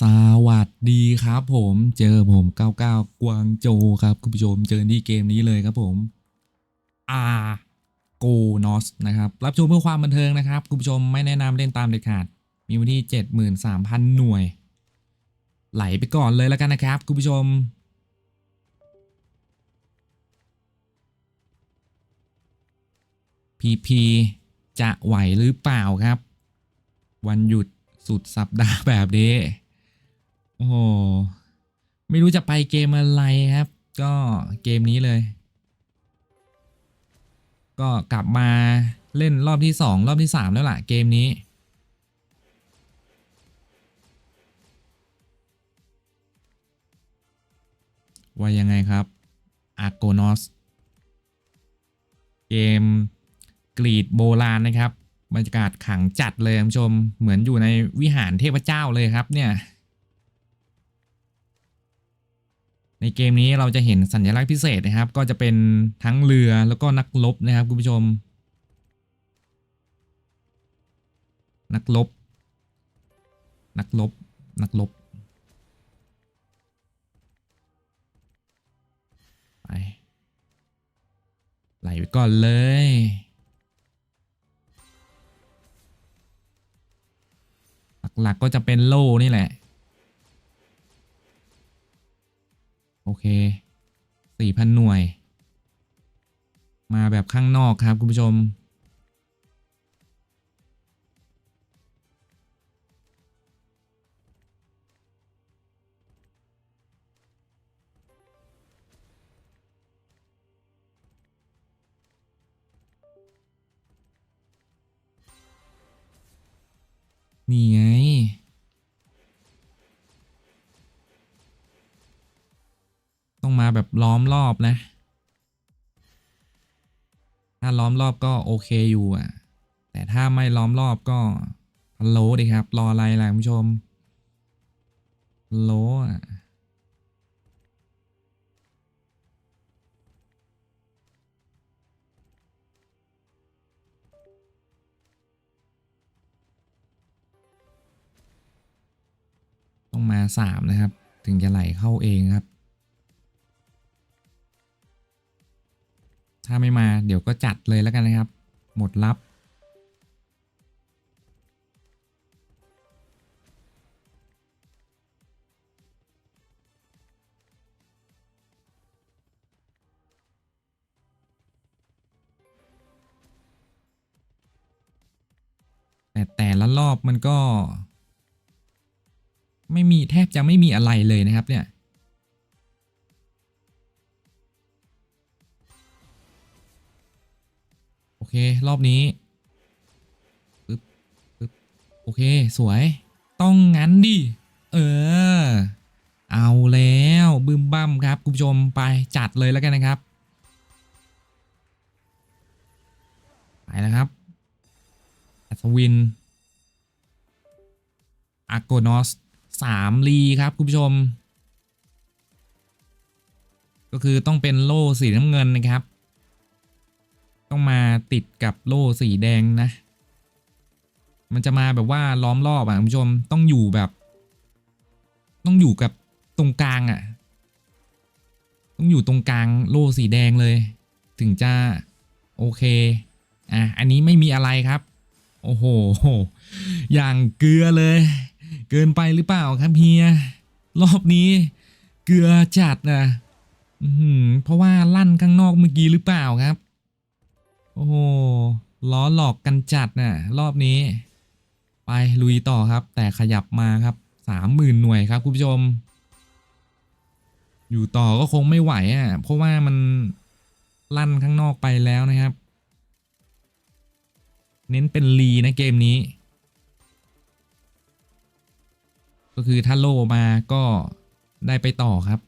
สวัสดีครับผมเจอผม 99 กวางโจครับคุณผู้ชมเจอที่เกมนี้เลยครับผมอาโกนอสนะครับรับชมเพื่อความบันเทิงนะครับคุณผู้ชมไม่แนะนำเล่นตามเด็ดขาด มีวันที่ 73,000 หน่วย ไหลไปก่อนเลยแล้วกันนะครับคุณผู้ชม พีพีจะไหวหรือเปล่าครับ วันหยุดสุดสัปดาห์แบบนี้ โอ้โห ไม่รู้จะไปเกมอะไรครับ ก็เกมนี้เลย ก็กลับมาเล่นรอบที่ 2 รอบที่ 3 แล้วล่ะ เกมนี้ ว่ายังไงครับ a r g o n o s เกมกรีดโบราณนะครับ บรรยากาศขังจัดเลยคุณผู้ชม เหมือนอยู่ในวิหารเทพเจ้าเลยครับเนี่ย ในเกมนี้เราจะเห็นสัญลักษณ์พิเศษนะครับ ก็จะเป็นทั้งเรือแล้วก็นักรบนะครับคุณผู้ชม นักรบนักรบนักรบไปไหลไปก่อนเลยหลักๆก็จะเป็นโล่นี่แหละ โอเคสี่พันหน่วย มาแบบข้างนอกครับคุณผู้ชม นี่ไง แบบล้อมรอบนะ ถ้าล้อมรอบก็โอเคอยู่อะ แต่ถ้าไม่ล้อมรอบก็ฮัลโหลดิครับ รออะไรล่ะคุณผู้ชมฮัลโหลอะต้องมาสามนะครับ ถึงจะไหลเข้าเองครับ ถ้าไม่มาเดี๋ยวก็จัดเลยแล้วกันนะครับ หมดลับ แต่แต่ละรอบมันก็ ไม่มีแทบจะไม่มีอะไรเลยนะครับเนี่ย เค รอบนี้ปึ๊บปึ๊บโอเค สวย ต้องงั้นดิ เออ เอาแล้วบึมบั้มครับคุณผู้ชมไปจัดเลยแล้วกันนะครับ ไปแล้วครับอัศวินอาโกนอสสามลีครับคุณผู้ชม ก็คือต้องเป็นโล่สีน้ำเงินนะครับ ต้องมาติดกับโล่สีแดงนะ มันจะมาแบบว่าล้อมรอบอะคุณผู้ชมต้องอยู่แบบ ต้องอยู่กับตรงกลางอะ ต้องอยู่ตรงกลางโล่สีแดงเลย ถึงจะโอเค อะ อันนี้ไม่มีอะไรครับ โอ้โห อย่างเกลือเลย เกินไปหรือเปล่าครับเฮีย รอบนี้เกลือจัดนะอือหือเพราะว่าลั่นข้างนอกเมื่อกี้หรือเปล่าครับ โอ้โหล้อหลอกกันจัดนะรอบนี้ ไปลุยต่อครับ แต่ขยับมาครับสามหมื่นหน่วยครับคุณผู้ชม อยู่ต่อก็คงไม่ไหวอะเพราะว่ามันลั่นข้างนอกไปแล้วนะครับ เน้นเป็นลีนะเกมนี้ ก็คือถ้าโลมาก็ได้ไปต่อครับ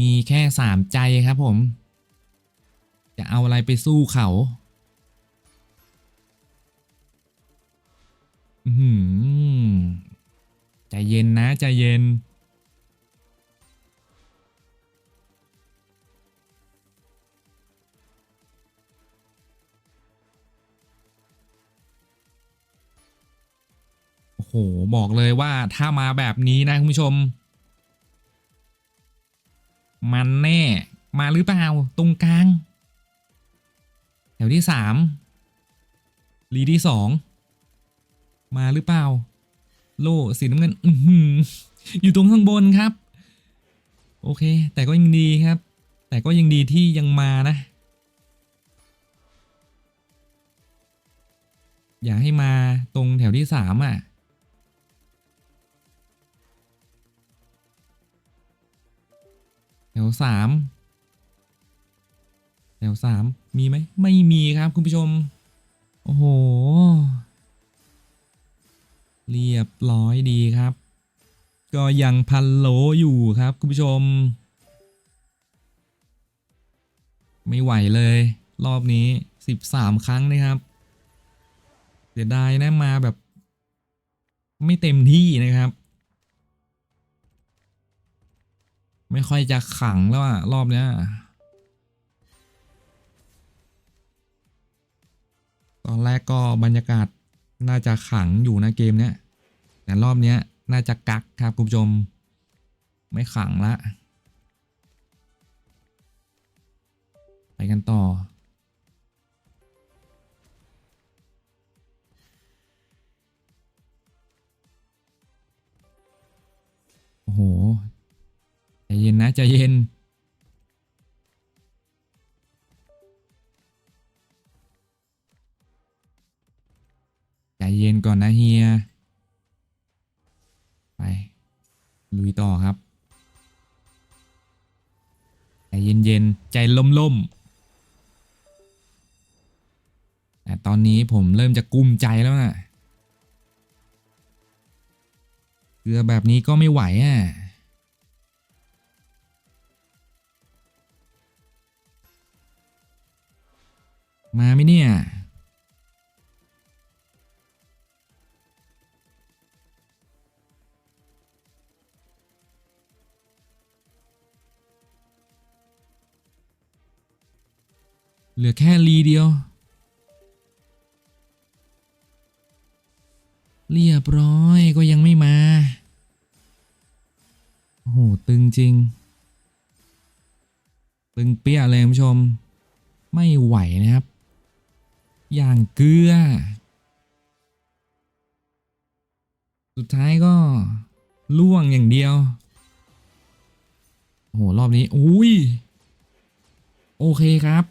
มีแค่สามใจครับผม จะเอาอะไรไปสู้เขาอือหือใจเย็นนะใจเย็น โอ้โห บอกเลยว่าถ้ามาแบบนี้นะคุณผู้ชม มันแน่ มาหรือเปล่า ตรงกลาง แถวที่สามลีที่สองมาหรือเปล่า โล่สีน้ำเงินอยู่ตรงข้างบนครับ โอเค แต่ก็ยังดีครับ แต่ก็ยังดีที่ยังมานะ อย่าให้มาตรงแถวที่สามอะแถวสาม วสามมีไหมไม่มีครับคุณผู้ชม โอ้โห เรียบร้อยดีครับ ก็ยังพันโลอยู่ครับคุณผู้ชม ไม่ไหวเลย รอบนี้ 13 ครั้งนะครับเสียดายนะมาแบบ ไม่เต็มที่นะครับไม่ค่อยจะขังแล้วอะรอบเนี้ย ตอนแรกก็บรรยากาศน่าจะขังอยู่นะเกมเนี้ยแต่รอบเนี้ยน่าจะกักครับคุณผู้ชม ไม่ขังละ ไปกันต่อ โอ้โห ใจเย็นนะ ใจเย็น เย็นก่อนนะเฮีย ไป ลุยต่อครับ ใจเย็นๆใจล่มๆแต่ตอนนี้ผมเริ่มจะกุ้มใจแล้วนะเกลือแบบนี้ก็ไม่ไหวอะมาไหมเนี่ย เหลือแค่รีเดียว เรียบร้อยก็ยังไม่มา โอ้โห ตึงจริง ตึงเปี้ยเลยคุณผู้ชม ไม่ไหวนะครับ อย่างเกลือ สุดท้ายก็ล่วงอย่างเดียว โอ้โห รอบนี้ อุ้ย โอเคครับ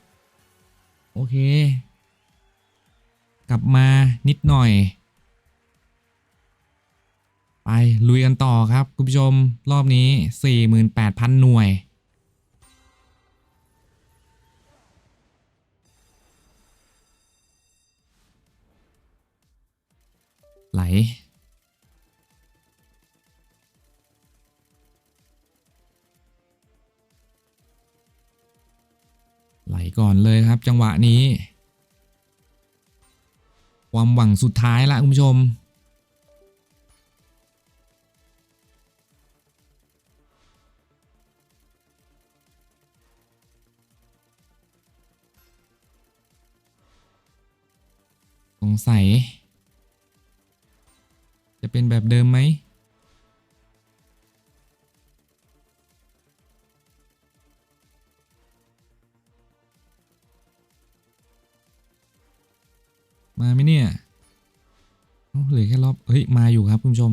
โอเค กลับมานิดหน่อย ไป ลุยกันต่อครับคุณผู้ชมรอบนี้ 48,000 หน่วย ไหล ก่อนเลยครับ จังหวะนี้ ความหวังสุดท้ายละคุณผู้ชม สงสัย จะเป็นแบบเดิมไหม มาไหมเนี่ยเหลือแค่รอบ เฮ้ย มาอยู่ครับคุณผู้ชม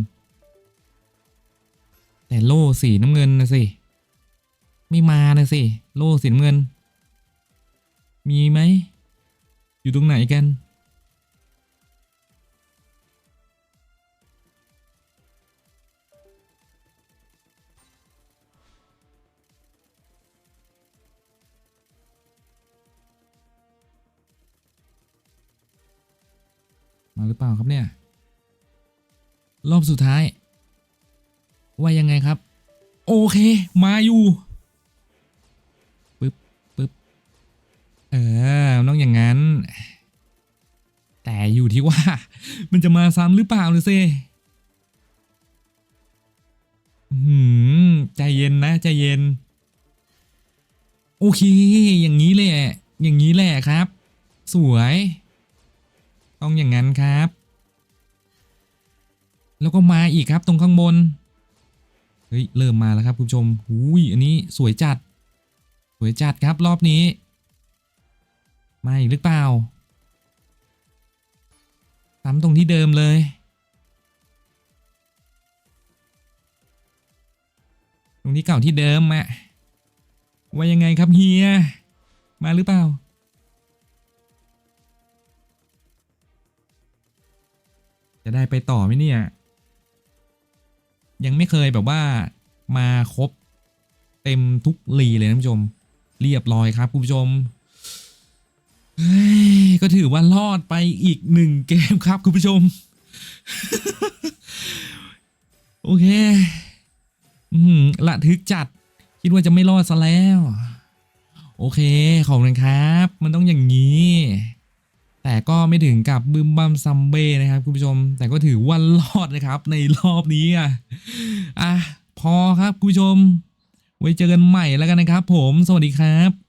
แต่โล่สีน้ำเงินนะสิ ไม่มานะสิ โล่สีน้ำเงิน มีไหม อยู่ตรงไหนกัน มาหรือเปล่าครับเนี่ย รอบสุดท้าย ว่ายังไงครับ โอเค มาอยู่ปึ๊บปึ๊บเออมันต้องอย่างนั้น แต่อยู่ที่ว่า มันจะมาซ้ำหรือเปล่าเลยสิหืมใจเย็นนะใจเย็น โอเค อย่างนี้เละ อย่างนี้แหละครับ สวย ต้องอย่างนั้นครับ แล้วก็มาอีกครับตรงข้างบน เฮ้ย เริ่มมาแล้วครับคุณผู้ชมหุยอันนี้สวยจัด สวยจัดครับรอบนี้มาอีกหรือเปล่าซ้ำตรงที่เดิมเลย ตรงที่เก่าที่เดิมอะว่ายังไงครับเฮีย มาหรือเปล่า ได้ไปต่อไหมเนี่ย ยังไม่เคยแบบว่ามาครบเต็มทุกลีเลยนะคุณผู้ชม เรียบร้อยครับคุณผู้ชมก็ถือว่ารอดไปอีกหนึ่งเกมครับคุณผู้ชม โอเคละทึกจัด คิดว่าจะไม่รอดซะแล้ว โอเค ขอบคุณครับ มันต้องอย่างนี้ แต่ก็ไม่ถึงกับบึมบัมซัมเบ้นะครับคุณผู้ชม แต่ก็ถือว่ารอดนะครับในรอบนี้อะอะพอครับคุณผู้ชม ไว้เจอกันใหม่แล้วกันนะครับ ผม สวัสดีครับ